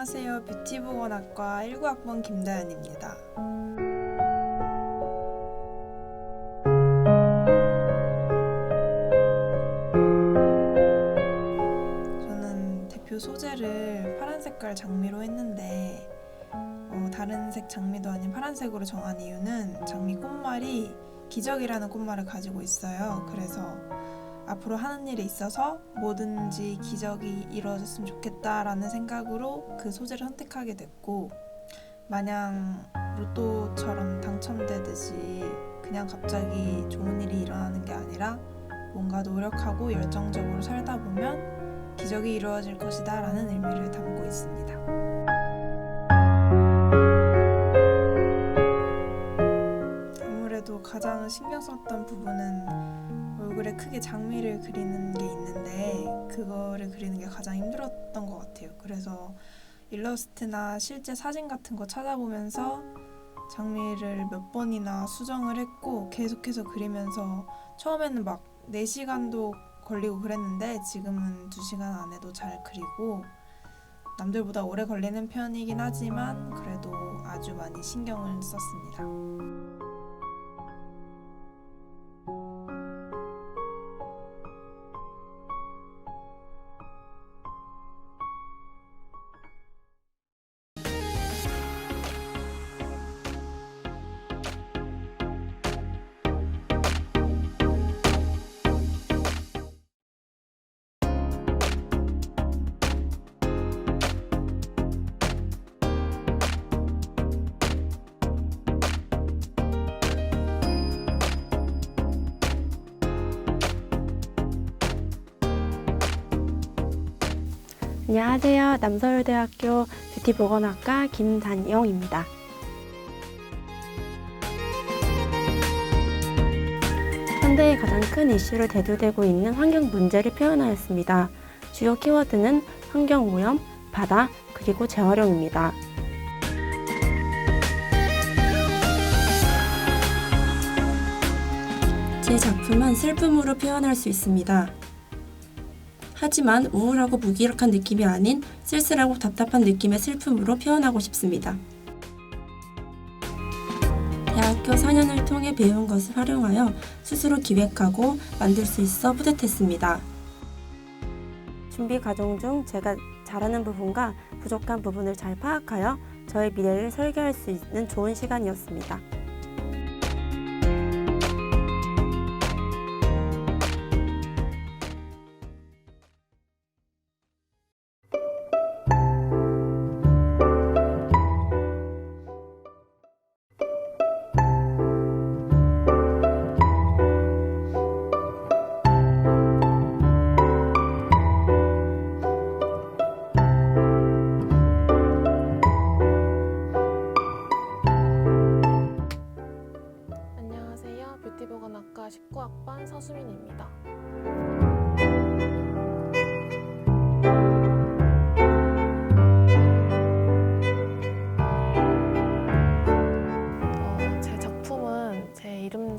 네, 안녕하세요. 뷰티보건학과 19학번 김다연입니다. 저는 대표 소재를 파란 색깔 장미로 했는데 어, 다른 색 장미도 아닌 파란색으로 정한 이유는 장미 꽃말이 기적이라는 꽃말을 가지고 있어요. 그래서 앞으로 하는 일에 있어서 뭐든지 기적이 이루어졌으면 좋겠다라는 생각으로 그 소재를 선택하게 됐고 마냥 로또처럼 당첨되듯이 그냥 갑자기 좋은 일이 일어나는 게 아니라 뭔가 노력하고 열정적으로 살다 보면 기적이 이루어질 것이다 라는 의미를 담고 있습니다. 아무래도 가장 신경 썼던 부분은 얼굴에 크게 장미를 그리는 게 있는데 그거를 그리는 게 가장 힘들었던 것 같아요. 그래서 일러스트나 실제 사진 같은 거 찾아보면서 장미를 몇 번이나 수정을 했고 계속해서 그리면서 처음에는 막 4시간도 걸리고 그랬는데 지금은 2시간 안에도 잘 그리고 남들보다 오래 걸리는 편이긴 하지만 그래도 아주 많이 신경을 썼습니다. 안녕하세요. 남서울대학교 뷰티보건학과 김단영입니다. 현대의 가장 큰 이슈로 대두되고 있는 환경 문제를 표현하였습니다. 주요 키워드는 환경 오염, 바다, 그리고 재활용입니다. 제 작품은 슬픔으로 표현할 수 있습니다. 하지만 우울하고 무기력한 느낌이 아닌 쓸쓸하고 답답한 느낌의 슬픔으로 표현하고 싶습니다. 대학교 4년을 통해 배운 것을 활용하여 스스로 기획하고 만들 수 있어 뿌듯했습니다. 준비 과정 중 제가 잘하는 부분과 부족한 부분을 잘 파악하여 저의 미래를 설계할 수 있는 좋은 시간이었습니다.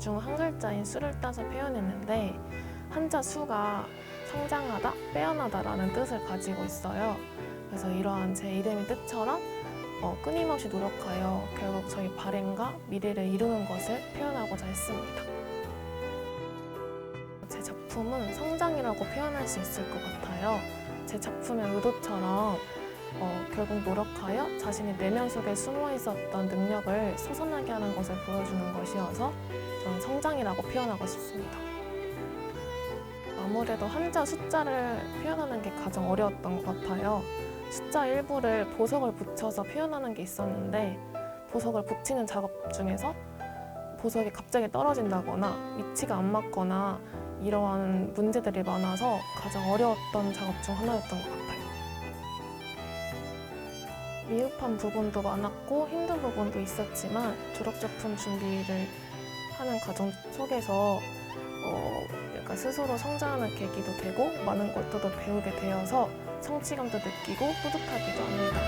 중 한 글자인 수를 따서 표현했는데 한자 수가 성장하다, 빼어나다라는 뜻을 가지고 있어요. 그래서 이러한 제 이름의 뜻처럼 어, 끊임없이 노력하여 결국 저희 바램과 미래를 이루는 것을 표현하고자 했습니다. 제 작품은 성장이라고 표현할 수 있을 것 같아요. 제 작품의 의도처럼 어, 결국 노력하여 자신의 내면 속에 숨어 있었던 능력을 솟아나게 하는 것을 보여주는 것이어서 저는 성장이라고 표현하고 싶습니다. 아무래도 한자 숫자를 표현하는 게 가장 어려웠던 것 같아요. 숫자 일부를 보석을 붙여서 표현하는 게 있었는데 보석을 붙이는 작업 중에서 보석이 갑자기 떨어진다거나 위치가 안 맞거나 이러한 문제들이 많아서 가장 어려웠던 작업 중 하나였던 것 같아요. 미흡한 부분도 많았고 힘든 부분도 있었지만 졸업작품 준비를 하는 과정 속에서 어, 약간 스스로 성장하는 계기도 되고 많은 것들도 배우게 되어서 성취감도 느끼고 뿌듯하기도 합니다.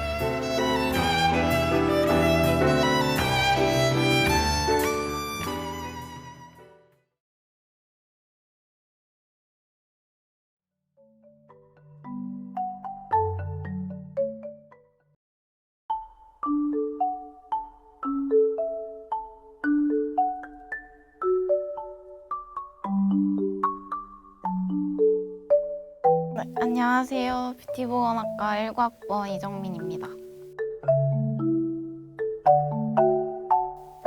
안녕하세요. 뷰티보건학과 19학번 이정민입니다.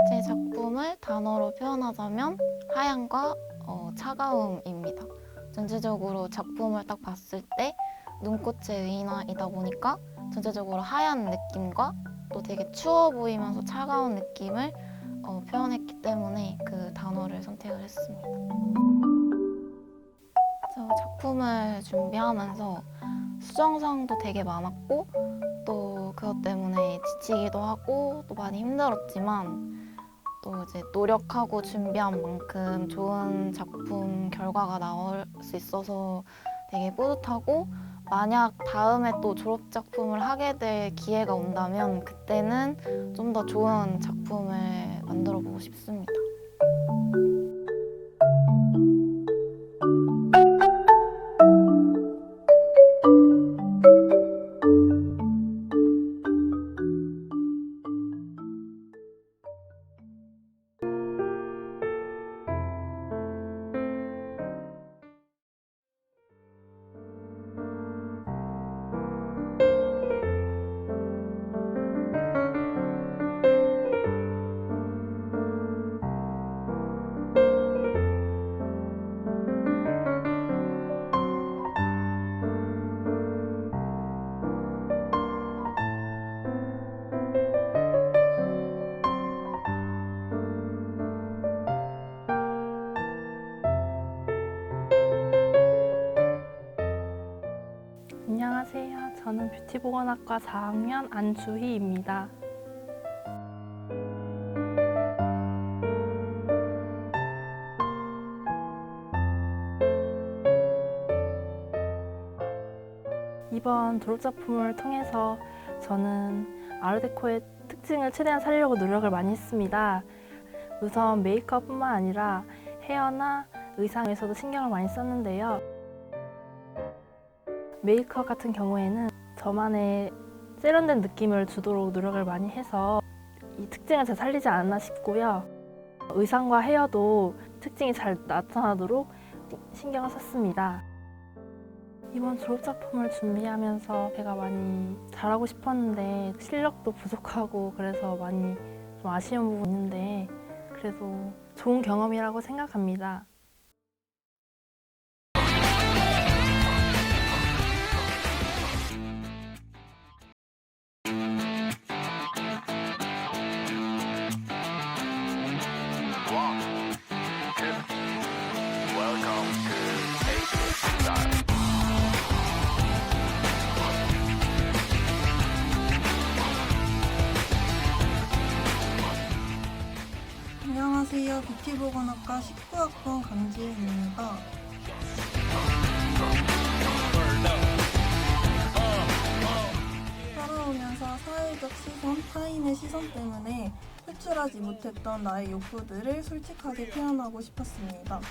제 작품을 단어로 표현하자면 하얀과 어, 차가움입니다. 전체적으로 작품을 딱 봤을 때 눈꽃의 의인화이다 보니까 전체적으로 하얀 느낌과 또 되게 추워 보이면서 차가운 느낌을 어, 표현했기 때문에 그 단어를 선택을 했습니다. 저 작품을 준비하면서 수정사항도 되게 많았고 또 그것 때문에 지치기도 하고 또 많이 힘들었지만 또 이제 노력하고 준비한 만큼 좋은 작품 결과가 나올 수 있어서 되게 뿌듯하고 만약 다음에 또 졸업 작품을 하게 될 기회가 온다면 그때는 좀 더 좋은 작품을 만들어 보고 싶습니다. 뷰티보건학과 4학년 안주희입니다. 이번 졸업작품을 통해서 저는 아르데코의 특징을 최대한 살리려고 노력을 많이 했습니다. 우선 메이크업뿐만 아니라 헤어나 의상에서도 신경을 많이 썼는데요. 메이크업 같은 경우에는 저만의 세련된 느낌을 주도록 노력을 많이 해서 이 특징을 잘 살리지 않았나 싶고요. 의상과 헤어도 특징이 잘 나타나도록 신경을 썼습니다. 이번 졸업 작품을 준비하면서 제가 많이 잘하고 싶었는데 실력도 부족하고 그래서 많이 좀 아쉬운 부분이 있는데 그래도 좋은 경험이라고 생각합니다. 뷰티보건학과 19학번 강지은입니다. 살아오면서 사회적 시선, 타인의 시선 때문에 표출하지 못했던 나의 욕구들을 솔직하게 표현하고 싶었습니다.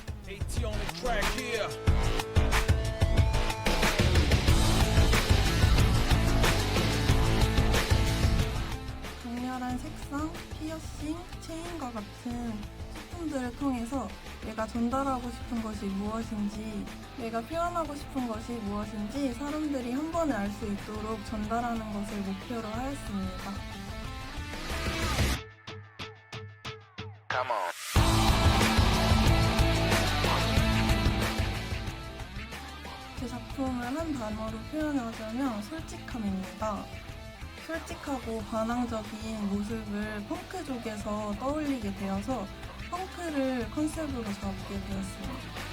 강렬한 색상, 피어싱, 체인과 같은 소품들을 통해서 내가 전달하고 싶은 것이 무엇인지, 내가 표현하고 싶은 것이 무엇인지 사람들이 한 번에 알 수 있도록 전달하는 것을 목표로 하였습니다. 제 작품을 한 단어로 표현하자면 솔직함입니다. 솔직하고 반항적인 모습을 펑크족에서 떠올리게 되어서 펑크를 컨셉으로 잡게 되었습니다.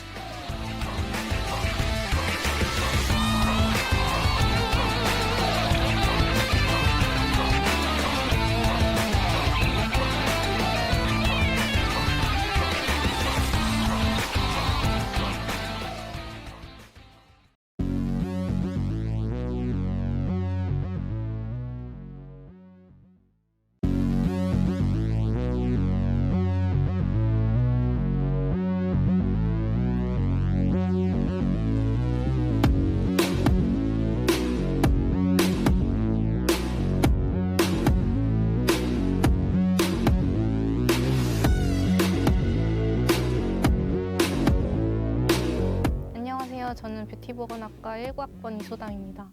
뷰티보건학과 19학번 이소담입니다.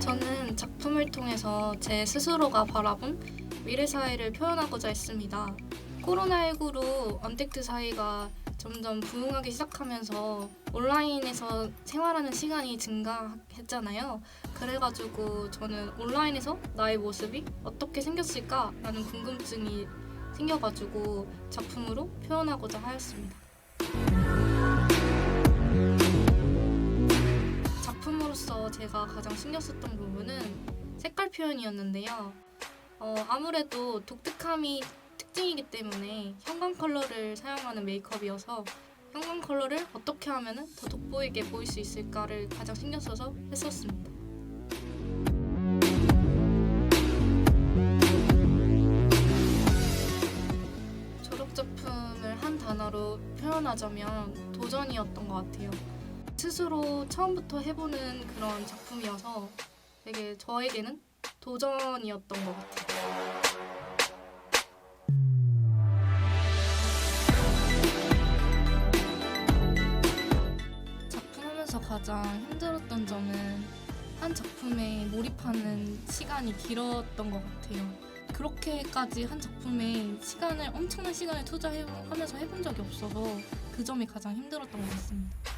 저는 작품을 통해서 제 스스로가 바라본 미래 사회를 표현하고자 했습니다. 코로나19로 언택트 사회가 점점 부흥하기 시작하면서 온라인에서 생활하는 시간이 증가했잖아요. 그래가지고 저는 온라인에서 나의 모습이 어떻게 생겼을까라는 궁금증이 생겨가지고 작품으로 표현하고자 하였습니다. 작품으로서 제가 가장 신경 썼던 부분은 색깔 표현이었는데요. 어, 아무래도 독특함이 특징이기 때문에 형광 컬러를 사용하는 메이크업이어서 형광 컬러를 어떻게 하면 더 돋보이게 보일 수 있을까를 가장 신경 써서 했었습니다. 졸업 작품을 한 단어로 표현하자면 도전이었던 것 같아요. 스스로 처음부터 해보는 그런 작품이어서 되게 저에게는 도전이었던 것 같아요. 작품하면서 가장 힘들었던 점은 한 작품에 몰입하는 시간이 길었던 것 같아요. 그렇게까지 한 작품에 시간을 엄청난 시간을 투자하면서 해본 적이 없어서 그 점이 가장 힘들었던 것 같습니다.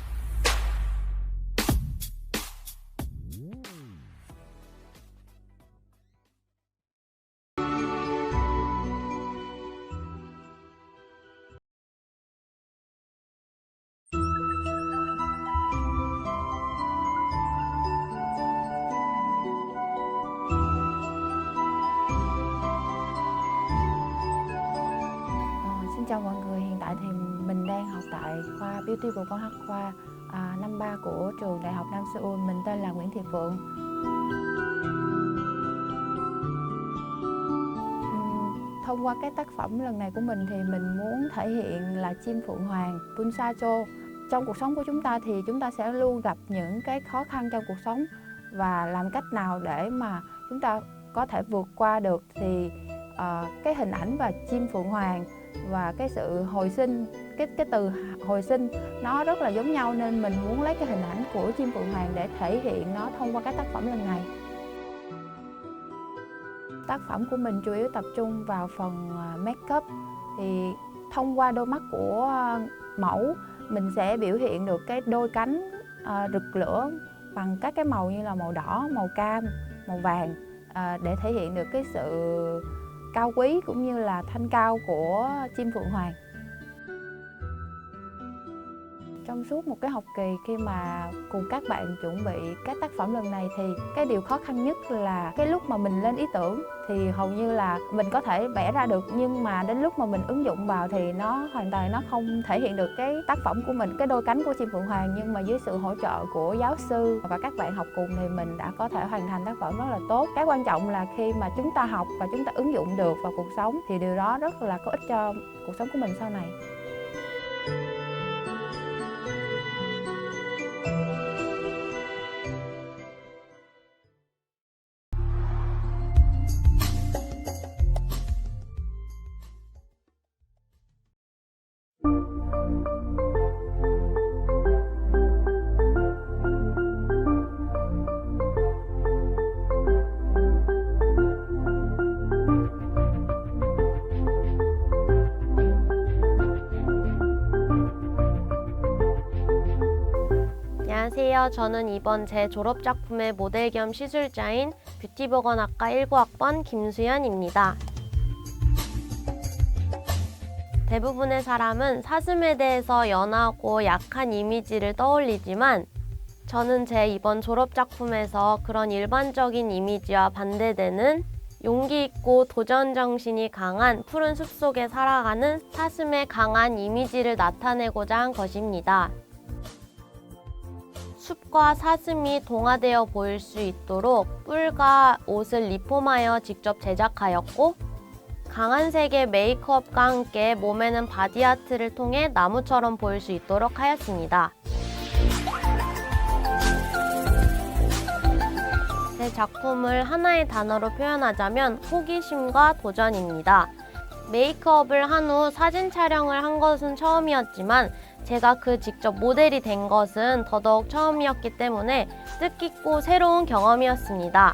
Khoa Beauty của con Hắc khoa à, năm 3 của trường Đại học Nam Seoul. Mình tên là Nguyễn Thị Phượng. Thông qua cái tác phẩm lần này của mình thì mình muốn thể hiện là chim phượng hoàng Bunsacho. Trong cuộc sống của chúng ta thì chúng ta sẽ luôn gặp những cái khó khăn trong cuộc sống và làm cách nào để mà chúng ta có thể vượt qua được thì uh, cái hình ảnh và chim phượng hoàng và cái sự hồi sinh cái cái từ hồi sinh, nó rất là giống nhau nên mình muốn lấy cái hình ảnh của chim phượng hoàng để thể hiện nó thông qua các tác phẩm lần này. Tác phẩm của mình chủ yếu tập trung vào phần à, make up thì thông qua đôi mắt của à, mẫu, mình sẽ biểu hiện được cái đôi cánh à, rực lửa bằng các cái màu như là màu đỏ, màu cam, màu vàng để thể hiện được cái sự cao quý cũng như là thanh cao của chim phượng hoàng. Trong suốt một cái học kỳ khi mà cùng các bạn chuẩn bị các tác phẩm lần này thì cái điều khó khăn nhất là cái lúc mà mình lên ý tưởng thì hầu như là mình có thể vẽ ra được, nhưng mà đến lúc mà mình ứng dụng vào thì nó hoàn toàn nó không thể hiện được cái tác phẩm của mình, cái đôi cánh của chim phượng hoàng. Nhưng mà dưới sự hỗ trợ của giáo sư và các bạn học cùng thì mình đã có thể hoàn thành tác phẩm rất là tốt. Cái quan trọng là khi mà chúng ta học và chúng ta ứng dụng được vào cuộc sống thì điều đó rất là có ích cho cuộc sống của mình sau này. 저는 이번 제 졸업 작품의 모델 겸 시술자인 뷰티보건학과 19학번 김수연입니다. 대부분의 사람은 사슴에 대해서 연하고 약한 이미지를 떠올리지만 저는 제 이번 졸업 작품에서 그런 일반적인 이미지와 반대되는 용기 있고 도전 정신이 강한 푸른 숲 속에 살아가는 사슴의 강한 이미지를 나타내고자 한 것입니다. 숲과 사슴이 동화되어 보일 수 있도록 뿔과 옷을 리폼하여 직접 제작하였고 강한 색의 메이크업과 함께 몸에는 바디아트를 통해 나무처럼 보일 수 있도록 하였습니다. 제 작품을 하나의 단어로 표현하자면 호기심과 도전입니다. 메이크업을 한 후 사진 촬영을 한 것은 처음이었지만 제가 그 직접 모델이 된 것은 더더욱 처음이었기 때문에 뜻깊고 새로운 경험이었습니다.